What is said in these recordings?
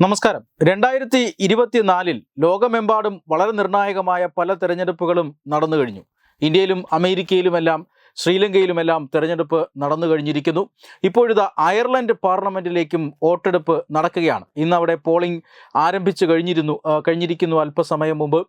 നമസ്കാരം. രണ്ടായിരത്തി ഇരുപത്തിനാലിൽ ലോകമെമ്പാടും വളരെ നിർണായകമായ പല തെരഞ്ഞെടുപ്പുകളും നടന്നു കഴിഞ്ഞു ഇന്ത്യയിലും അമേരിക്കയിലുമെല്ലാം ശ്രീലങ്കയിലുമെല്ലാം തെരഞ്ഞെടുപ്പ് നടന്നു കഴിഞ്ഞിരിക്കുന്നു. ഇപ്പോഴിതാ അയർലൻഡ് പാർലമെന്റിലേക്കും വോട്ടെടുപ്പ് നടക്കുകയാണ്. ഇന്ന് അവിടെ പോളിംഗ് ആരംഭിച്ചു കഴിഞ്ഞിരുന്നു കഴിഞ്ഞിരിക്കുന്നു അല്പസമയം മുമ്പ്.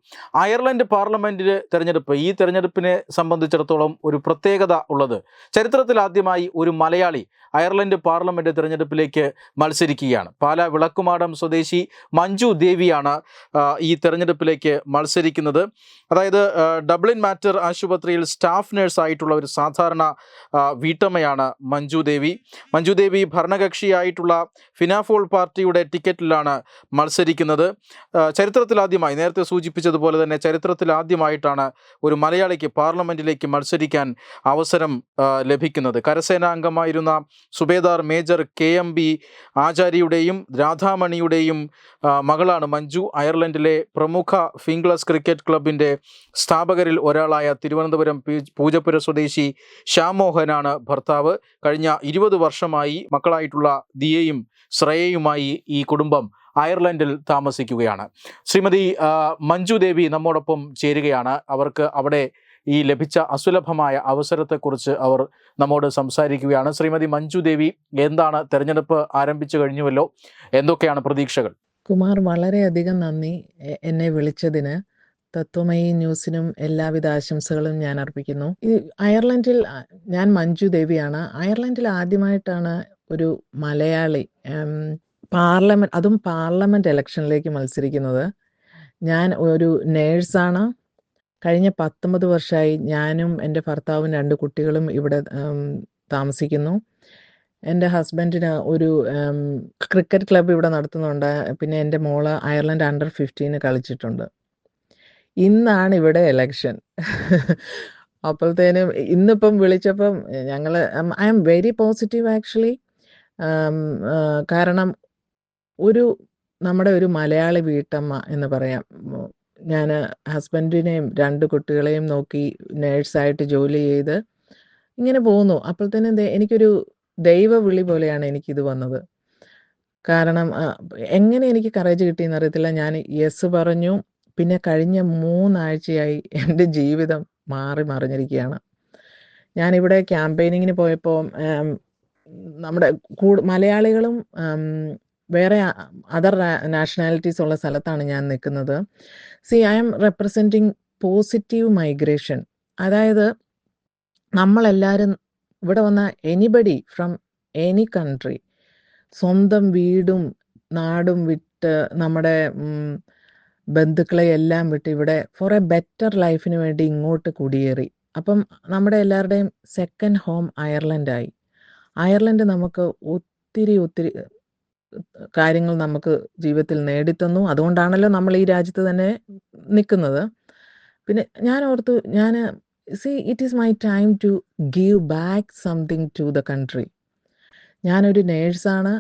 അയർലൻഡ് പാർലമെന്റിലെ തെരഞ്ഞെടുപ്പ് ഈ തെരഞ്ഞെടുപ്പിനെ സംബന്ധിച്ചിടത്തോളം ഒരു പ്രത്യേകത ഉള്ളത്. ചരിത്രത്തിൽ ആദ്യമായി ഒരു മലയാളി അയർലൻഡ് പാർലമെന്റ് തെരഞ്ഞെടുപ്പിലേക്ക് മത്സരിക്കുകയാണ്. പാല വിളക്കുമാടം സ്വദേശി മഞ്ജു ദേവിയാണ് ഈ തെരഞ്ഞെടുപ്പിലേക്ക് മത്സരിക്കുന്നത്. അതായത് ഡബ്ലിൻ മാറ്റർ ആശുപത്രിയിൽ സ്റ്റാഫ് നേഴ്സായിട്ടുള്ള ഒരു സാധാരണ വീട്ടമ്മയാണ് മഞ്ജു ദേവി. മഞ്ജു ദേവി ഭരണകക്ഷിയായിട്ടുള്ള ഫിനാഫോൾ പാർട്ടിയുടെ ടിക്കറ്റിലാണ് മത്സരിക്കുന്നത്. ചരിത്രത്തിലാദ്യമായി നേരത്തെ സൂചിപ്പിച്ചതുപോലെ തന്നെ ചരിത്രത്തിലാദ്യമായിട്ടാണ് ഒരു മലയാളിക്ക് പാർലമെന്റിലേക്ക് മത്സരിക്കാൻ അവസരം ലഭിക്കുന്നത്. കരസേനാ അംഗമായിരുന്ന Subedar major K M B ആചാര്യയുടെയും രാധാമണിയുടെയും മകളാണ് മഞ്ജു. അയർലൻഡിലെ പ്രമുഖ ഫിംഗ്ലസ് ക്രിക്കറ്റ് ക്ലബിന്റെ സ്ഥാപകരിൽ ഒരാളായ തിരുവനന്തപുരം പൂജപ്പുര സ്വദേശി ശ്യാം മോഹനാണ് ഭർത്താവ്. കഴിഞ്ഞ ഇരുപത് വർഷമായി മക്കളായിട്ടുള്ള ദിയയും ശ്രേയയുമായി ഈ കുടുംബം അയർലൻഡിൽ താമസിക്കുകയാണ്. ശ്രീമതി മഞ്ജു ദേവി നമ്മോടൊപ്പം ചേരുകയാണ്. അവർക്ക് അവിടെ ഈ ലഭിച്ച അസുലഭമായ അവസരത്തെക്കുറിച്ച് അവർ നമ്മോട് സംസാരിക്കുകയാണ്. ശ്രീമതി മഞ്ജു ദേവി എന്താണ് തെരഞ്ഞെടുപ്പ് ആരംഭിച്ചു കഴിഞ്ഞുവല്ലോ? എന്തൊക്കെയാണ് പ്രതീക്ഷകൾ? കുമാർ വളരെയധികം നന്ദി എന്നെ വിളിച്ചതിന്. തത്വമയി ന്യൂസിനും എല്ലാവിധ ആശംസകളും ഞാൻ അർപ്പിക്കുന്നു. അയർലൻഡിൽ ഞാൻ മഞ്ജു ദേവിയാണ്. അയർലൻഡിൽ ആദ്യമായിട്ടാണ് ഒരു മലയാളി പാർലമെന്റ് അതും പാർലമെന്റ് ഇലക്ഷനിലേക്ക് മത്സരിക്കുന്നത്. ഞാൻ ഒരു നേഴ്സാണ്. കഴിഞ്ഞ പത്തൊമ്പത് വർഷമായി ഞാനും എന്റെ ഭർത്താവും രണ്ട് കുട്ടികളും ഇവിടെ താമസിക്കുന്നു. എന്റെ ഹസ്ബൻഡിന് ഒരു ക്രിക്കറ്റ് ക്ലബ്ബ് ഇവിടെ നടത്തുന്നുണ്ട്. പിന്നെ എന്റെ മോൾ അയർലൻഡ് അണ്ടർ ഫിഫ്റ്റീന് കളിച്ചിട്ടുണ്ട്. ഇന്നാണ് ഇവിടെ എലക്ഷൻ അപ്പോഴത്തേനും ഇന്നിപ്പം വിളിച്ചപ്പം ഞങ്ങൾ I'm very positive actually കാരണം ഒരു നമ്മുടെ ഒരു മലയാളി വീട്ടമ്മ എന്ന് പറയാം. ഞാൻ ഹസ്ബൻഡിനെയും രണ്ട് കുട്ടികളെയും നോക്കി നേഴ്സായിട്ട് ജോലി ചെയ്ത് ഇങ്ങനെ പോകുന്നു. അപ്പോഴത്തേനും എനിക്കൊരു ദൈവ വിളി പോലെയാണ് എനിക്കിത് വന്നത്. കാരണം എങ്ങനെ എനിക്ക് കറേജ് കിട്ടിയെന്ന് അറിയത്തില്ല. ഞാൻ യെസ് പറഞ്ഞു. പിന്നെ കഴിഞ്ഞ മൂന്നാഴ്ചയായി എന്റെ ജീവിതം മാറി മറിഞ്ഞിരിക്കുകയാണ്. ഞാനിവിടെ ക്യാമ്പയിനിങ്ങിന് പോയപ്പോൾ നമ്മുടെ കൂടു മലയാളികളും വേറെ അതർ നാഷണാലിറ്റീസ് ഉള്ള സ്ഥലത്താണ് ഞാൻ നിൽക്കുന്നത്. See I'm representing positive migration. അതായത് നമ്മളെല്ലാവരും ഇവിടെ വന്ന എനിബഡി ഫ്രം എനി കൺട്രി. സ്വന്തം വീടും നാടും വിട്ട് നമ്മുടെ ബന്ധുക്കളെ എല്ലാം വിട്ട് ഇവിടെ ഫോർ എ ബെറ്റർ ലൈഫിന് വേണ്ടി ഇങ്ങോട്ട് കുടിയേറി. അപ്പം നമ്മുടെ എല്ലാവരുടെയും സെക്കൻഡ് ഹോം അയർലൻഡായി അയർലൻഡ് നമുക്ക് ഒത്തിരി ഒത്തിരി കാര്യങ്ങൾ നമുക്ക് ജീവിതത്തിൽ നേടിത്തന്നു. അതുകൊണ്ടാണല്ലോ നമ്മൾ ഈ രാജ്യത്ത് തന്നെ നിൽക്കുന്നത്. പിന്നെ ഞാൻ ഓർത്തു ഞാൻ see it is my time to give back something to the country ഞാനൊരു നേഴ്സാണ്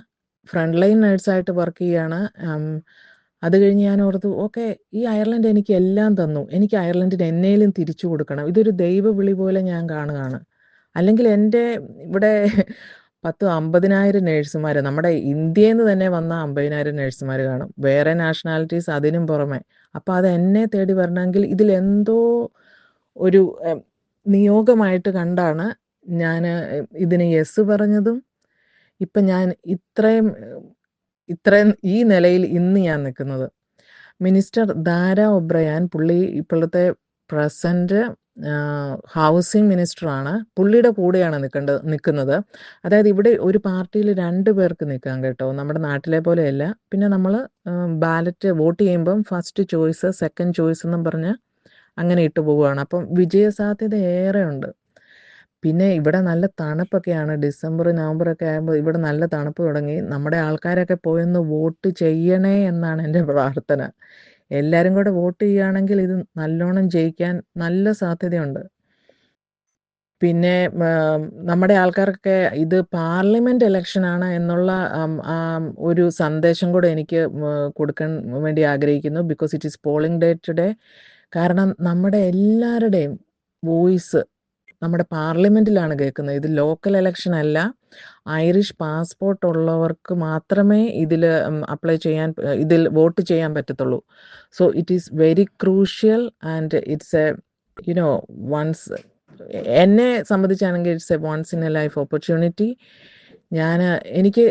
ഫ്രണ്ട് ലൈൻ നേഴ്സായിട്ട് വർക്ക് ചെയ്യാണ്. അത് കഴിഞ്ഞ് ഞാൻ ഓർത്തു ഓക്കെ ഈ അയർലൻഡ് എനിക്ക് എല്ലാം തന്നു. എനിക്ക് അയർലൻഡിന് എന്നേലും തിരിച്ചു കൊടുക്കണം. ഇതൊരു ദൈവ വിളി പോലെ ഞാൻ കാണുകയാണ്. അല്ലെങ്കിൽ എന്റെ ഇവിടെ പത്ത് അമ്പതിനായിരം നേഴ്സുമാർ നമ്മുടെ ഇന്ത്യയിൽ നിന്ന് തന്നെ വന്ന അമ്പതിനായിരം നേഴ്സുമാർ കാണും. വേറെ നാഷണാലിറ്റീസ് അതിനും പുറമെ. അപ്പോൾ അത് എന്നെ തേടി വരണമെങ്കിൽ ഇതിലെന്തോ ഒരു നിയോഗമായിട്ട് കണ്ടാണ് ഞാൻ ഇതിന് യെസ് പറഞ്ഞതും. ഇപ്പം ഞാൻ ഇത്രയും ഇത്രയും ഈ നിലയിൽ ഇന്ന് ഞാൻ നിൽക്കുന്നത്. മിനിസ്റ്റർ ദാര ഒബ്രയാൻ പുള്ളി ഇപ്പോഴത്തെ പ്രസന്റ് ഹൗസിംഗ് മിനിസ്റ്ററാണ്. പുള്ളിയുടെ കൂടെയാണ് നിൽക്കേണ്ടത് നിൽക്കുന്നത്. അതായത് ഇവിടെ ഒരു പാർട്ടിയിൽ രണ്ട് പേർക്ക് നിൽക്കാം കേട്ടോ. നമ്മുടെ നാട്ടിലെ പോലെയല്ല. പിന്നെ നമ്മൾ ബാലറ്റ് വോട്ട് ചെയ്യുമ്പം ഫസ്റ്റ് ചോയ്സ് സെക്കൻഡ് ചോയ്സ് എന്നും പറഞ്ഞ് അങ്ങനെ ഇട്ട് പോവുകയാണ്. അപ്പം വിജയസാധ്യത ഏറെ ഉണ്ട് പിന്നെ ഇവിടെ നല്ല തണുപ്പൊക്കെയാണ്. ഡിസംബർ നവംബർ ഒക്കെ ആകുമ്പോൾ ഇവിടെ നല്ല തണുപ്പ് തുടങ്ങി. നമ്മുടെ ആൾക്കാരൊക്കെ പോയൊന്ന് വോട്ട് ചെയ്യണേ എന്നാണ് എന്റെ പ്രാർത്ഥന. എല്ലാവരും കൂടെ വോട്ട് ചെയ്യുകയാണെങ്കിൽ ഇത് നല്ലോണം ജയിക്കാൻ നല്ല സാധ്യതയുണ്ട്. പിന്നെ നമ്മുടെ ആൾക്കാർക്കൊക്കെ ഇത് പാർലമെന്റ് ഇലക്ഷനാണ് എന്നുള്ള ഒരു സന്ദേശം കൂടെ എനിക്ക് കൊടുക്കാൻ വേണ്ടി ആഗ്രഹിക്കുന്നു. Because it is polling day today കാരണം നമ്മുടെ എല്ലാവരുടെയും വോയിസ് നമ്മുടെ പാർലമെന്റിലാണ് കേൾക്കുന്നത്. ഇത് ലോക്കൽ ഇലക്ഷൻ അല്ല. ഐറിഷ് പാസ്പോർട്ട് ഉള്ളവർക്ക് മാത്രമേ ഇതിൽ അപ്ലൈ ചെയ്യാൻ ഇതിൽ വോട്ട് ചെയ്യാൻ പറ്റത്തുള്ളൂ. So it is very crucial and it's a you know once എന്നെ സംബന്ധിച്ചാണെങ്കിൽ it's a once in a life opportunity. ഞാൻ എനിക്ക്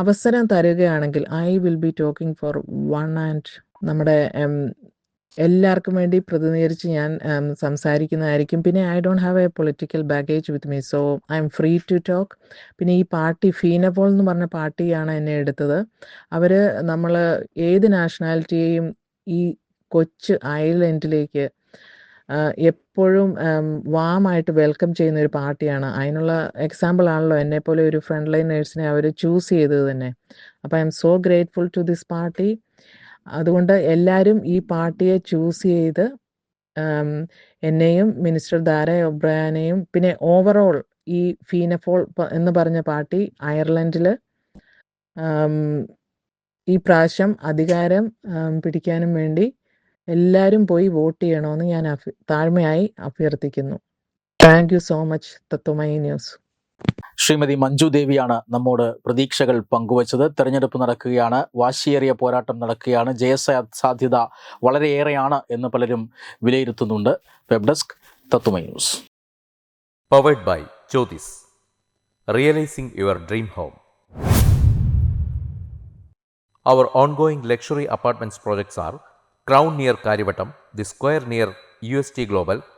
അവസരം തരുകയാണെങ്കിൽ I will be talking for one and നമ്മുടെ എല്ലാവർക്കും വേണ്ടി പ്രതിനിധീകരിച്ച് ഞാൻ സംസാരിക്കുന്നതായിരിക്കും. പിന്നെ I don't have a political baggage with me so I'm free to talk പിന്നെ ഈ പാർട്ടി ഫീനബോൾ എന്ന് പറഞ്ഞ പാർട്ടിയാണ് എന്നെ എടുത്തത്. അവർ നമ്മൾ ഏത് നാഷണാലിറ്റിയെയും ഈ കൊച്ചു ഐലൻഡിലേക്ക് എപ്പോഴും വാമായിട്ട് വെൽക്കം ചെയ്യുന്ന ഒരു പാർട്ടിയാണ്. അതിനുള്ള എക്സാമ്പിൾ ആണല്ലോ എന്നെ പോലെ ഒരു ഫ്രണ്ട് ലൈൻ നേഴ്സിനെ അവർ ചൂസ് ചെയ്തത് തന്നെ. അപ്പോൾ I'm so grateful to this party അതുകൊണ്ട് എല്ലാവരും ഈ പാർട്ടിയെ ചൂസ് ചെയ്ത് എന്നെയും മിനിസ്റ്റർ ദാര ഒബ്രയാനെയും പിന്നെ ഓവറോൾ ഈ ഫീനഫോൾ എന്ന് പറഞ്ഞ പാർട്ടി അയർലൻഡിൽ ഈ പ്രാവശ്യം അധികാരം പിടിക്കാനും വേണ്ടി എല്ലാവരും പോയി വോട്ട് ചെയ്യണമെന്ന് ഞാൻ താഴ്മയായി അഭ്യർത്ഥിക്കുന്നു. Thank you so much തത്വമായി news. Shrimati Manju ദേവിയാണ് നമ്മോട് പ്രതീക്ഷകൾ പങ്കുവച്ചത്. തെരഞ്ഞെടുപ്പ് നടക്കുകയാണ്. വാശിയേറിയ പോരാട്ടം നടക്കുകയാണ്. ജയസ സാധ്യത വളരെയേറെയാണ് എന്ന് പലരും വിലയിരുത്തുന്നുണ്ട്. വെബ് ഡെസ്ക് തത്തുമൈ news. Powered by Jyothis realising your dream home our ongoing luxury apartments projects are crown near Kariavattom the square near U S T Crown